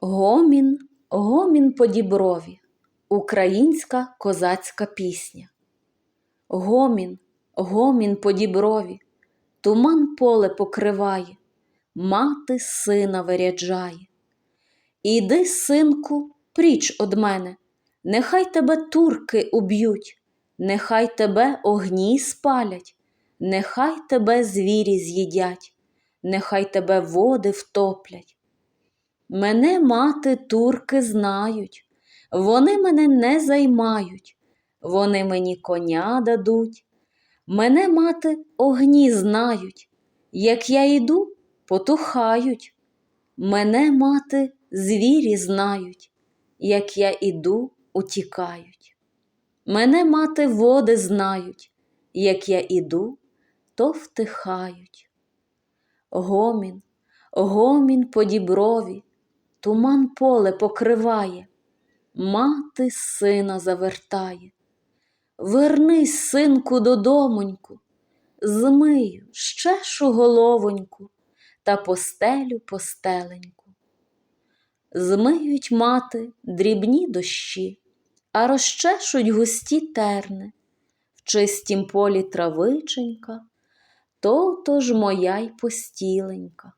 Гомін, гомін по діброві, українська козацька пісня. Гомін, гомін по діброві, туман поле покриває, мати сина виряджає. Іди, синку, пріч од мене, нехай тебе турки уб'ють, нехай тебе огні спалять, нехай тебе звірі з'їдять, нехай тебе води втоплять. Мене мати турки знають, вони мене не займають, вони мені коня дадуть. Мене мати огні знають, як я йду, потухають. Мене мати звірі знають, як я іду, утікають. Мене мати води знають, як я іду, то втихають. Гомін, гомін по діброві, туман поле покриває, мати сина завертає. Вернись, синку, додомоньку, змию, щешу головоньку та постелю постеленьку. Змиють мати дрібні дощі, а розчешуть густі терни, в чистім полі травиченька, то то ж моя й постіленька.